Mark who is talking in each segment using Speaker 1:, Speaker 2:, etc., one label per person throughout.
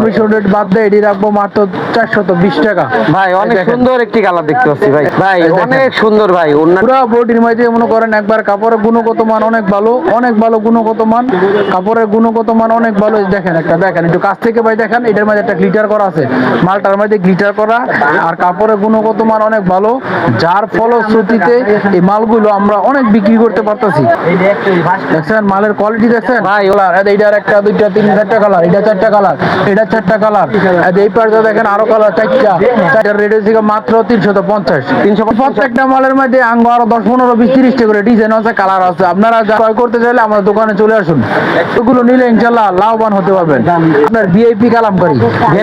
Speaker 1: Commission rate বাদ দিয়ে এটি রাখব মাত্র চারশত বিশ টাকা।
Speaker 2: ভাই অনেক সুন্দর একটি কালার দেখতে পাচ্ছি ভাই। ভাই অনেক সুন্দর ভাই
Speaker 1: পুরো বডির মধ্যে মনে করেন একবার কাপড়ের গুণগত মান অনেক ভালো অনেক ভালো গুণগত মান। কাপড়ের গুণগত মান অনেক ভালো। দেখেন একটা দেখেন একটু কাছ থেকে ভাই দেখেন এটার মধ্যে একটা গ্লিটার করা আছে। মালটার মধ্যে গ্লিটার করা আর কাপড়ের গুণগত মান অনেক ভালো। যার ফলশ্রুতিতে এই মালগুলো আমরা অনেক বিক্রি করতে পারতেছি। দেখছেন মালের কোয়ালিটি দেখছেন?
Speaker 2: ভাই,
Speaker 1: কালার এইটার একটা দুইটা তিন চারটা কালার এটা চারটা কালার এটা চারটা কালার এই পাশে দেখেন আরও কালার চারটা। মাত্র তিনশত পঞ্চাশ। তিনশো প্রত্যেকটা মালের মধ্যে আঙ্গ আরও দশ পনেরো বিশ তিরিশটা করে ডিজাইন আছে কালার আছে। আপনারা যা ক্রয় করতে চাইলে আমাদের দোকানে চলে আসুন। এগুলো নিলে ইনশাল্লাহ লাভবান হতে পারবেন। আপনার ভিআইপি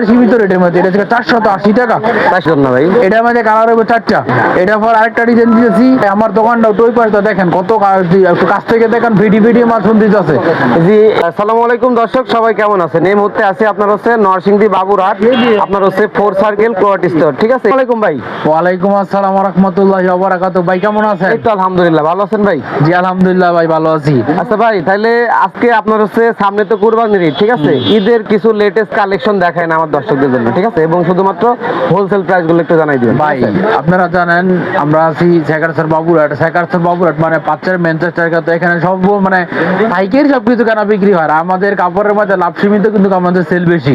Speaker 1: সীমিত রেটের মধ্যে। এটা থেকে চারশত আশি টাকা।
Speaker 2: ভাই।
Speaker 1: এটার মধ্যে কালার হবে চারটা। এটা পর আরেকটা ডিজাইন দিয়েছি। আমার দোকানটা ওই দেখেন কত কাছ থেকে দেখেন ভিডি ভিডি মাল শুনতে আছে।
Speaker 2: জি আসসালামু আলাইকুম দর্শক সবাই কেমন আছেন? এই মুহূর্তে আছে আপনার হচ্ছে নরসিংদী বাবুরহাট আপনার হচ্ছে ফোর সার্কেল স্টোর ঠিক আছে? ভাই।
Speaker 1: ওয়ালাইকুম আসসালাম রহমতুল্লাহ ভাই কেমন আছেন?
Speaker 2: এই তো আলহামদুলিল্লাহ ভালো আছেন ভাই?
Speaker 1: জি আলহামদুলিল্লাহ ভাই ভালো আছি।
Speaker 2: আচ্ছা ভাই তাহলে আজকে আপনার হচ্ছে সামনে তো কুরবানির ঈদ ঠিক আছে? ঈদের কিছু লেটেস্ট কালেকশন দেখায় না আমার দর্শকদের জন্য ঠিক আছে? এবং শুধুমাত্র হোলসেল প্রাইসগুলো একটু জানাই দিবেন
Speaker 1: ভাই আপনারা জানেন আমরা আছি সেকারসর বাবুরহাট। সেকারসর বাবুরহাট মানে পাঁচের ম্যানচেস্টার তো এখানে সব মানে পাইকারি সব কিছু কেনা বিক্রি হয়। আমাদের কাপড়ের মধ্যে লাভ সীমিত কিন্তু আমাদের সেল বেশি।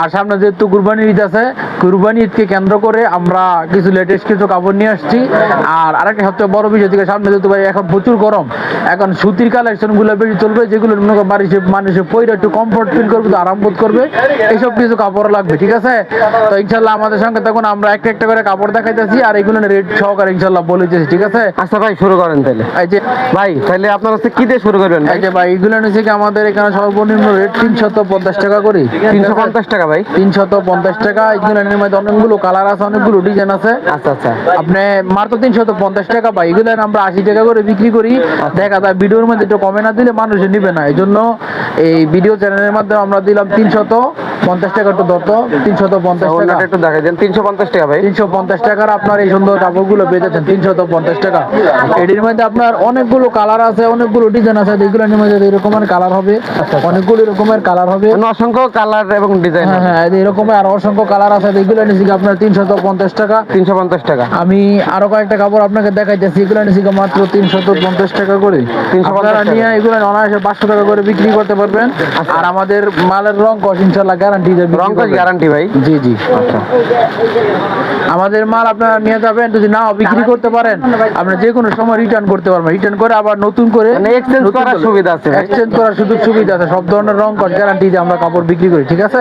Speaker 1: আর সামনে যেহেতু কুরবানি ঈদ আছে কুরবানি ঈদকে কেন্দ্র করে আমরা কিছু লেটেস্ট কিছু কাপড় নিয়ে আসছি। আর আরেকটা সবচেয়ে বড় বিষয় থেকে সামনে যেহেতু ভাই এখন প্রচুর গরম এখন সুতির কালেকশনগুলো বেশি চলবে যেগুলো মনে মানুষে মানুষে পরে একটু কমফোর্ট ফিল করবে আরাম বোধ করবে এইসব কিছু কাপড় লাগবে ঠিক আছে? তো ইনশাল্লাহ আমাদের সঙ্গে তখন আমরা একটা একটা করে কাপড় দেখাইতেছি আর এগুলো রেট সহকারে ইনশাল্লাহ বলে দিয়েছি ঠিক আছে?
Speaker 2: আচ্ছা ভাই শুরু করেন তাহলে।
Speaker 1: এই যে
Speaker 2: ভাই তাহলে আপনার হচ্ছে কি দিয়ে শুরু করবেন
Speaker 1: এই যে ভাই এগুলো নিচে কি আমাদের এখানে সর্বনিম্ন রেট তিনশত পঞ্চাশ টাকা করে।
Speaker 2: তিনশো পঞ্চাশ টাকা ভাই?
Speaker 1: তিনশত পঞ্চাশ টাকা। এগুলো মধ্যে অনেকগুলো কালার আছে অনেকগুলো ডিজাইন আছে।
Speaker 2: আচ্ছা আচ্ছা।
Speaker 1: আপনি মাত্র তিনশত পঞ্চাশ টাকা পাই এগুলো আমরা আশি টাকা করে বিক্রি করি। দেখা যায় ভিডিওর মধ্যে একটু কমে না দিলে মানুষ নিবে না। এই জন্য এই ভিডিও চ্যানেলের মাধ্যমে আমরা দিলাম তিনশত। পঞ্চাশ টাকা একটু দত্ত তিনশত পঞ্চাশ টাকা।
Speaker 2: একটু দেখাই দেন তিনশো পঞ্চাশ টাকা ভাই।
Speaker 1: তিনশো পঞ্চাশ টাকার আপনার এই সুন্দর কাপড়গুলো পেয়ে যাচ্ছেন তিনশত পঞ্চাশ টাকা। এটির মধ্যে আপনার অনেকগুলো কালার আছে অনেকগুলো ডিজাইন আছে এগুলোর মধ্যে এরকমের কালার হবে অনেকগুলো রকমের কালার হবে।
Speaker 2: অসংখ্য কালার এবং ডিজাইন
Speaker 1: হ্যাঁ হ্যাঁ এরকমের আর অসংখ্য কালার আছে এগুলো নিচ্ছি কি আপনার তিনশত পঞ্চাশ টাকা।
Speaker 2: তিনশো পঞ্চাশ টাকা।
Speaker 1: আমি আরও কয়েকটা কাপড় আপনাকে দেখাইতেছি এগুলো নিচ্ছি কি মাত্র তিনশত পঞ্চাশ টাকা করে।
Speaker 2: 350
Speaker 1: আপনারা
Speaker 2: টাকা।
Speaker 1: নিয়ে এগুলো অনায়াসে পাঁচশো টাকা করে বিক্রি করতে পারবেন। আর আমাদের মালের রং কস ইনশাল্লাহ গ্যারান্টি
Speaker 2: রং গ্যারান্টি ভাই।
Speaker 1: জি জি
Speaker 2: আচ্ছা।
Speaker 1: আমাদের মাল আপনারা নিয়ে যাবেন যদি বিক্রি করতে পারেন আপনি যে কোনো সময় রিটার্ন করতে পারবেন। রিটার্ন করে আবার নতুন করে
Speaker 2: মানে exchange করার সুবিধা আছে
Speaker 1: exchange করার সুযোগ সুবিধা আছে। সব ধরনের রং কস গ্যারান্টি দিয়ে আমরা কাপড় বিক্রি করি ঠিক আছে?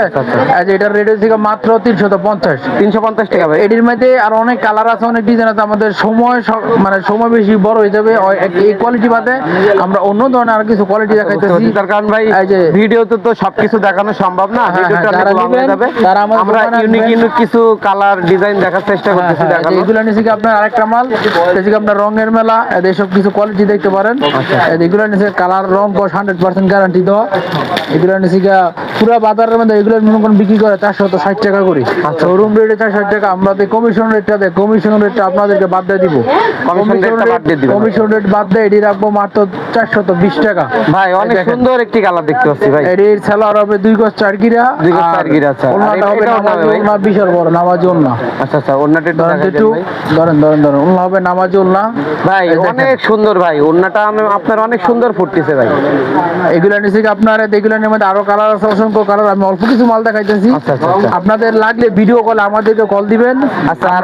Speaker 1: এই এটার রেট হচ্ছে মাত্র তিনশত পঞ্চাশ।
Speaker 2: তিনশো পঞ্চাশ টাকা ভাই।
Speaker 1: এটির মধ্যে আর অনেক কালার আছে অনেক ডিজাইন আছে। আমাদের সময় মানে সময় বেশি বড় হয়ে যাবে। এই কোয়ালিটি বাদে আমরা অন্য ধরনের আর কিছু কোয়ালিটি দেখাইতেছি।
Speaker 2: পারছি। তার কারণ ভাই
Speaker 1: এই যে
Speaker 2: ভিডিওতে তো সবকিছু দেখানো সম্ভব না।
Speaker 1: তারা
Speaker 2: আমরা ইউনিক ইউনিক কিছু কালার ডিজাইন দেখার চেষ্টা
Speaker 1: হ্যাঁ,
Speaker 2: করতেছি
Speaker 1: হ্যাঁ,
Speaker 2: দেখানো
Speaker 1: এগুলো নিচে কি আপনার আরেকটা মাল এদিকে আপনার রঙের মেলা এদের কিছু কোয়ালিটি দেখতে পারেন।
Speaker 2: আচ্ছা।
Speaker 1: এগুলো নিচে কালার রং কস হান্ড্রেড পার্সেন্ট গ্যারান্টি দেওয়া। এগুলো নিচে পুরো বাজারের মধ্যে এগুলো মনে করেন বিক্রি করে চারশো ষাট টাকা করে।
Speaker 2: আচ্ছা।
Speaker 1: শোরুম রেটে চার টাকা আমরা কমিশন রেটটা দেয় কমিশন রেটটা আপনাদেরকে বাদ দিয়ে দিব। কমিশন রেট বাদ দিয়ে এটি রাখব মাত্র বিশ টাকা।
Speaker 2: ভাই অনেক সুন্দর একটি কালার দেখতে পাচ্ছি ভাই।
Speaker 1: এটির সেলার হবে দুই গজ চার গিরা
Speaker 2: দুই গজ চার গিরা, আচ্ছা। আর
Speaker 1: হবে
Speaker 2: এটা ওড়না
Speaker 1: নামাজি
Speaker 2: ভাই?
Speaker 1: ওড়না বিশাল বড় নামাজি ওড়না।
Speaker 2: আচ্ছা আচ্ছা ওনাটা একটু দেখাই দেন
Speaker 1: একটু
Speaker 2: ভাই।
Speaker 1: ধরেন ধরেন ধরেন ওড়না হবে নামাজি ওড়না।
Speaker 2: ভাই অনেক সুন্দর ভাই ওনাটা আপনার অনেক সুন্দর ফুটতেছে ভাই।
Speaker 1: এগুলো নিচে কি আপনার এগুলোর মধ্যে আরও কালার আছে অসংখ্য কালার আমি অল্প কিছু মাল দেখাইতেছি।
Speaker 2: আচ্ছা, আচ্ছা, আচ্ছা।
Speaker 1: আপনাদের লাগলে ভিডিও কল আমাদেরকে কল দিবেন।
Speaker 2: আচ্ছা আর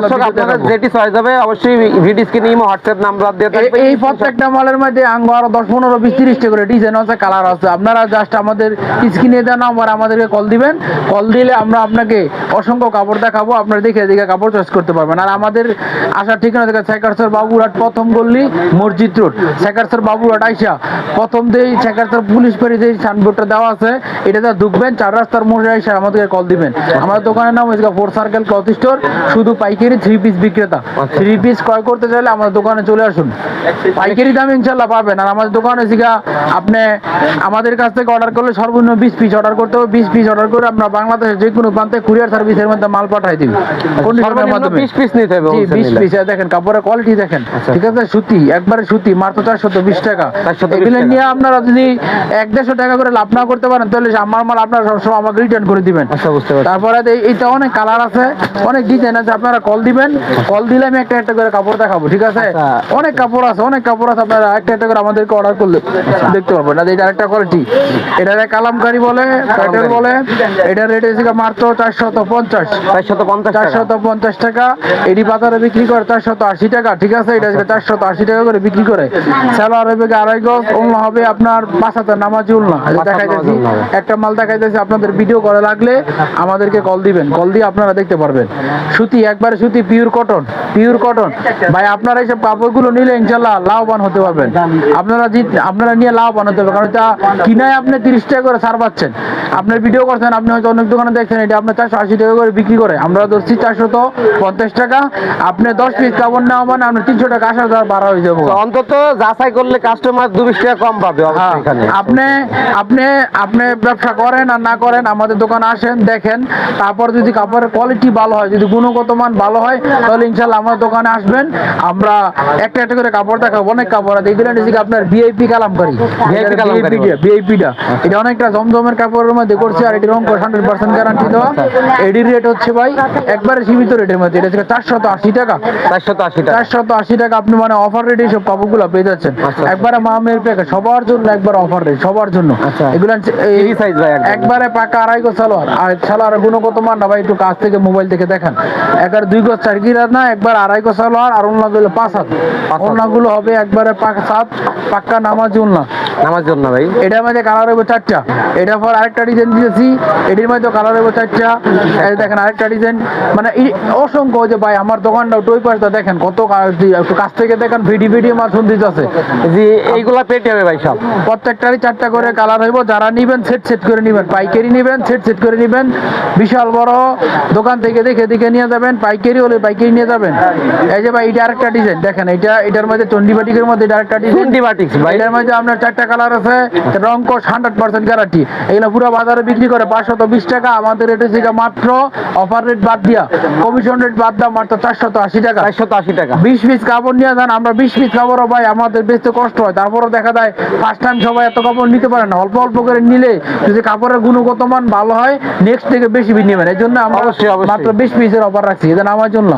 Speaker 2: দর্শক আপনারা যেটি চয়েস হবে অবশ্যই ভিডিও স্ক্রিনে ইমো হোয়াটসঅ্যাপ নাম্বার দিয়ে
Speaker 1: এই-
Speaker 2: থাকবে।
Speaker 1: এই প্রত্যেকটা মালের মধ্যে আঙ্গ আরও দশ পনেরো বিশ তিরিশটা করে ডিজাইন আছে কালার আছে। আপনারা জাস্ট আমাদের স্ক্রিনে দেওয়া নাম্বার আমাদেরকে কল দিবেন। কল দিলে আমরা আপনাকে অসংখ্য কাপড় দেখাবো। আপনারা দেখে দেখে কাপড় চয়েস করতে পারবেন। আর আমাদের আসার ঠিকানা থেকে সেকারসর বাবুরহাট প্রথম গল্লি মসজিদ রোড সেকারসর বাবুরহাট আইসা প্রথম দেই সেকারসর পুলিশ পেরি যে সাইনবোর্ডটা দেওয়া আছে। এটাতে ঢুকবেন চার রাস্তার মোড়ে আইসা আমাদেরকে কল দিবেন। আমাদের দোকানের নাম হচ্ছে ফোর সার্কেল ক্লথ স্টোর শুধু পাইকারি থ্রি পিস বিক্রেতা।
Speaker 2: আচ্ছা।
Speaker 1: থ্রি পিস ক্রয় করতে চাইলে আমাদের দোকানে চলে আসুন। পাইকারি দামে ইনশাল্লাহ পাবেন। আর আমাদের দোকানে শিখা আপনি আমাদের কাছ থেকে অর্ডার করলে সর্বনিম্ন বিশ পিস অর্ডার করতে বিশ পিস অর্ডার করে আমরা বাংলাদেশের যে কোনো প্রান্তে কুরিয়ার সার্ভিসের মধ্যে মাল পাঠাই দিবি। কন্ডিশনের মাধ্যমে।
Speaker 2: পিস পিস নিতে হবে
Speaker 1: বিশ পিস দেখেন কাপড়ের কোয়ালিটি দেখেন।
Speaker 2: আচ্ছা।
Speaker 1: ঠিক আছে সুতি একবারে সুতি মাত্র চারশত বিশ টাকা। এগুলো নিয়ে আপনারা যদি এক দেড়শো টাকা করে লাভ না করতে পারেন তাহলে আমার মাল আপনারা সবসময় আমাকে রিটার্ন করে দিবেন।
Speaker 2: আচ্ছা
Speaker 1: তারপরে এইটা অনেক কালার আছে অনেক ডিজাইন আছে আপনারা কল দিবেন। কল দিলে আমি একটা একটা করে কাপড় দেখাবো ঠিক আছে?
Speaker 2: আচ্ছা।
Speaker 1: অনেক কাপড় আছে অনেক কাপড় আছে আপনারা একটা একটা করে আমাদেরকে অর্ডার করলে দেখতে পারবেন। এটা একটা কোয়ালিটি এটা কালামকারি বলে বলে এটা রেট এসে মাত্র চারশত পঞ্চাশ।
Speaker 2: চারশত পঞ্চাশ
Speaker 1: চারশত পঞ্চাশ টাকা। এডি বাজারে বিক্রি করে চারশত আশি টাকা। ঠিক আছে? এটা চারশত আশি টাকা করে বিক্রি করে। আড়াই গজ উল্লা হবে আপনার পাঁচ হাজার নামাজি উল্লা দেখাইতেছি। একটা মাল দেখাইতেছি আপনাদের ভিডিও করা লাগলে আমাদেরকে কল দিবেন। কল দিয়ে আপনারা দেখতে পারবেন। সুতি একবারে সুতি পিওর কটন পিওর কটন ভাই আপনারা এইসব কাপড়গুলো নিলে ইনশাল্লাহ লাভবান হতে পারবেন। আপনারা আপনারা নিয়ে লাভবান হতে পারবেন। কারণ এটা কিনায় আপনি তিরিশ টাকা করে ছাড় পাচ্ছেন। আপনার ভিডিও করছেন আপনি হয়তো অনেক দোকানে দেখছেন এটা আপনার চারশো আশি টাকা করে বিক্রি করে। আমরা ধরছি চারশো তো পঞ্চাশ টাকা আপনি দশ পিস কাপড় নেওয়া মানে আপনার তিনশো টাকা আসা যাওয়া বাড়া হয়ে যাব।
Speaker 2: অন্তত যাচাই করলে কাস্টমার দু বিশ টাকা কম পাবে
Speaker 1: হ্যাঁ, আপনি আপনি আপনি ব্যবসা করেন আর না করেন আমাদের দোকানে আসেন দেখেন। তারপর যদি কাপড়ের কোয়ালিটি ভালো হয় যদি গুণগত মান ভালো হয় তাহলে ইনশাল্লাহ আমার দোকানে আসবেন। আমরা একটা একটা করে কাপড় দেখাবো অনেক কাপড় আছে। এগুলো আপনার ভিআইপি কালামকারি। ভিআইপিটা এটা অনেকটা জমজমের কাপড়ের মধ্যে করছে আর এটির অঙ্ক হান্ড্রেড পার্সেন্ট গ্যারান্টি দেওয়া। এটির রেট হচ্ছে ভাই একবারে সীমিত রেটের মধ্যে। এটা হচ্ছে চারশত আশি টাকা।
Speaker 2: চারশত আশি টাকা।
Speaker 1: চারশত আশি টাকা আপনি মানে অফার রেটে সব কাপড়গুলো পেয়ে যাচ্ছেন।
Speaker 2: আচ্ছা।
Speaker 1: একবারে মামের প্যাকেট সবার জন্য একবার অফার রেট সবার জন্য।
Speaker 2: আচ্ছা।
Speaker 1: এগুলো এই-
Speaker 2: Heavy ভাই
Speaker 1: একবারে পাকা আড়াই গো সালোয়ার। আর সালোয়ার গুণগত মান না ভাই একটু কাছ থেকে মোবাইল থেকে দেখেন। একবার দুই গো চার গিরার না একবার আড়াই গো সালোয়ার আর ওনা গুলো পাঁচ হাত। ওনা গুলো হবে একবারে পাকা সাত পাক্কা নামাজ উল্লা
Speaker 2: নামাজ জন্য ভাই।
Speaker 1: এটার মধ্যে কালার হবে চারটা। এটা পর আরেকটা ডিজাইন দিয়েছি এটির মধ্যে কালার হবে চারটা এই দেখেন আরেকটা ডিজাইন মানে অসংখ্য যে ভাই আমার দোকানটা ওই পাশটা দেখেন কত একটু কাছ থেকে দেখেন ভিডি ভিডি মাল শুনতে আছে
Speaker 2: জি এইগুলা পেটি হবে ভাই সব।
Speaker 1: প্রত্যেকটারই চারটা করে কালার হইব যারা নিবেন সেট সেট করে নিবেন। পাইকারি নিবেন সেট সেট করে নিবেন। বিশাল বড় দোকান থেকে দেখে দেখে নিয়ে যাবেন পাইকারি হলে পাইকারি নিয়ে যাবেন। এই যে ভাই এটা আরেকটা ডিজাইন দেখেন এটা এটার মধ্যে চন্ডিবাটিকের মধ্যে এটা আরেকটা ডিজাইন
Speaker 2: Chundibatik ভাই।
Speaker 1: এটার মধ্যে আপনার চারটা কালার আছে রং কোষ হান্ড্রেড পার্সেন্ট গ্যারান্টি এগুলো পুরো বাজারে বিক্রি করে। পাঁচশত বিশ টাকা। আমাদের রেটে থেকে মাত্র অফার রেট বাদ দিয়া। কমিশন রেট বাদ দেওয়া মাত্র চারশত আশি টাকা।
Speaker 2: চারশত আশি টাকা।
Speaker 1: বিশ পিস কাপড় নিয়ে যান আমরা বিশ পিস কাপড়ও ভাই আমাদের বেচতে কষ্ট হয়। তারপরও দেখা যায় ফার্স্ট টাইম সবাই এত কাপড় নিতে পারে না। অল্প অল্প করে নিলে যদি কাপড়ের গুণগত মান ভালো হয় নেক্সট থেকে বেশি নেবেন এই জন্য আমরা। মাত্র বিশ পিসের অফার রাখছি। এটা নামার জন্য।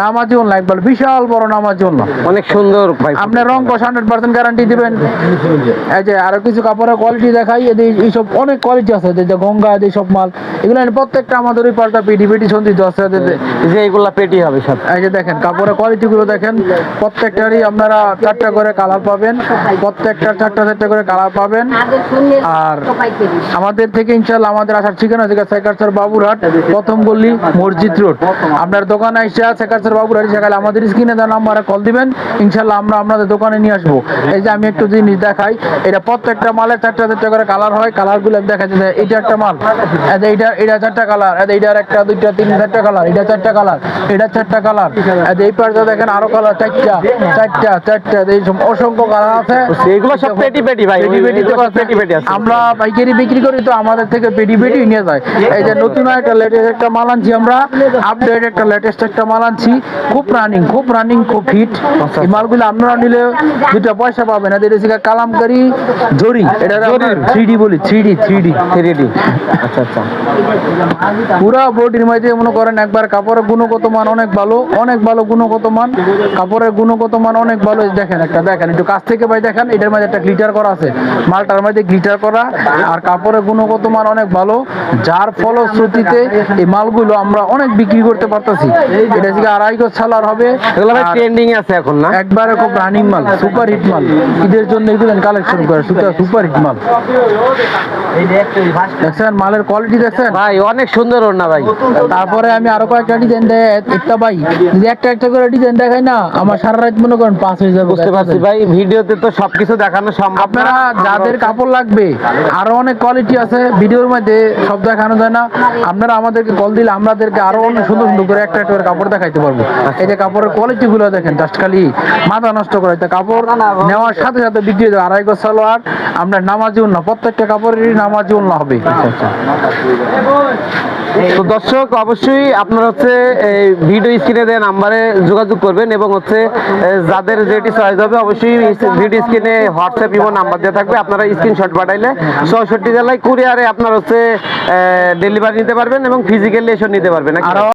Speaker 1: নামার জন্য একবার। বিশাল বড় নামার জন্য।
Speaker 2: অনেক সুন্দর ভাই।
Speaker 1: আপনি রং কষ হান্ড্রেড পার্সেন্ট গ্যারান্টি দিবেন। এই যে আরও কিছু কাপড়ের কোয়ালিটি দেখাই। এইসব অনেক কোয়ালিটি আছে। এই যে গঙ্গা এই সব মাল এগুলো প্রত্যেকটা আমাদের ওই পাল্টা পিটি পিটি সন্ধিত আছে
Speaker 2: যে এইগুলা পেটি হবে সব।
Speaker 1: এই যে দেখেন কাপড়ের কোয়ালিটি গুলো দেখেন প্রত্যেকটারই আপনারা চারটা করে কালার পাবেন প্রত্যেকটা চারটা চারটা করে কালার পাবেন। আর আমাদের থেকে ইনশাল্লাহ আমাদের আসার ঠিকানা থেকে সেকারসর বাবুরহাট প্রথম গল্লি মসজিদ রোড। আপনার দোকানে এসে সেকারসর বাবুরহাট সেখানে আমাদের স্ক্রিনে দেওয়া নাম্বারে কল দিবেন ইনশাল্লাহ আমরা আপনাদের দোকানে নিয়ে আসব। এই যে আমি একটু জিনিস দেখাই এটা প্রত্যেকটা মালের চারটা চারটা করে কালার হয় কালারগুলো দেখা যাচ্ছে এটা একটা মাল। যে এটা এটা চারটা কালার। এইটার একটা দুইটা তিন চারটা কালার। এটা চারটা কালার। এটা চারটা কালার। এই পাশে দেখেন আরও কালার চারটা চারটা চারটা। এই অসংখ্য কালার আছে।
Speaker 2: এগুলো সব পেটি পেটি ভাই।
Speaker 1: পেটি পেটি
Speaker 2: পেটি পেটি আছে।
Speaker 1: আমরা পাইকারি বিক্রি করি তো আমাদের থেকে পেটি পেটি নিয়ে যায়। এই যে নতুন একটা লেটেস্ট একটা মাল আনছি আমরা। আপডেট একটা লেটেস্ট একটা মাল আনছি। খুব রানিং খুব রানিং খুব হিট এই মালগুলো আপনারা নিলে দুটা পয়সা পাবেন। এদের কালামকারি জরি। এটা থ্রি ডি বলি three D three D
Speaker 2: three D আচ্ছা আচ্ছা।
Speaker 1: পুরা বডির মধ্যে মনে করেন একবার কাপড়ের গুণগত মান অনেক ভালো অনেক ভালো গুণগত মান। কাপড়ের গুণগত মান অনেক ভালো। দেখেন একটা দেখেন একটু কাছ থেকে ভাই দেখেন এটার মধ্যে একটা গ্লিটার করা আছে। মালটার মধ্যে গ্লিটার করা আর কাপড়ের গুণগত মান অনেক ভালো। যার ফলশ্রুতিতে এই মালগুলো আমরা অনেক বিক্রি করতে পারতেছি। এটা থেকে আড়াই গজ ছালার হবে।
Speaker 2: এগুলো ভাই ট্রেন্ডিং আছে এখন না?
Speaker 1: একবারে খুব রানিং মাল সুপার হিট মাল। ঈদের জন্য এগুলো কালেকশন করে সুপার হিট মাল। দেখছেন? মালের কোয়ালিটি দেখছেন?
Speaker 2: ভাই অনেক সুন্দর ভাই।
Speaker 1: তারপরে আমি আরও কয়েকটা ডিজাইন ভাই যদি একটা একটা করে ডিজাইন দেখাই না আমার সারা রাত মনে করেন পাঁচ হয়ে যাবে।
Speaker 2: বুঝতে পারছি ভাই ভিডিওতে তো সবকিছু দেখানো সম্ভব
Speaker 1: আপনারা যাদের কাপড় লাগবে আরও অনেক কোয়ালিটি আছে ভিডিওর মধ্যে সব দেখানো যায় না। আপনারা আমাদেরকে কল দিলে আমাদেরকে আরও অনেক সুন্দর সুন্দর করে একটা একটা করে কাপড় দেখাইতে পারব। এই যে কাপড়ের কোয়ালিটি গুলো দেখেন জাস্ট খালি মাথা নষ্ট করে। তো কাপড় নেওয়ার সাথে সাথে বিক্রি হয়ে যাবে আড়াই গজ সালোয়ার। আপনার নামাজি উন্না প্রত্যেকটা কাপড়েরই নামাজি উন্না। হবে
Speaker 2: তো দর্শক অবশ্যই আপনারা হচ্ছে এই ভিডিও স্ক্রিনে দেওয়া নাম্বারে যোগাযোগ করবেন এবং হচ্ছে যাদের যেটি চয়েস হবে অবশ্যই ভিডিও স্ক্রিনে হোয়াটসঅ্যাপ ইমো নাম্বার দেওয়া থাকবে। আপনারা স্ক্রিনশট পাঠাইলে ছয়ষট্টি জেলায় কুরিয়ারে আপনার হচ্ছে ডেলিভারি নিতে পারবেন এবং ফিজিক্যালি এসব নিতে পারবেন নাকি?
Speaker 1: আরও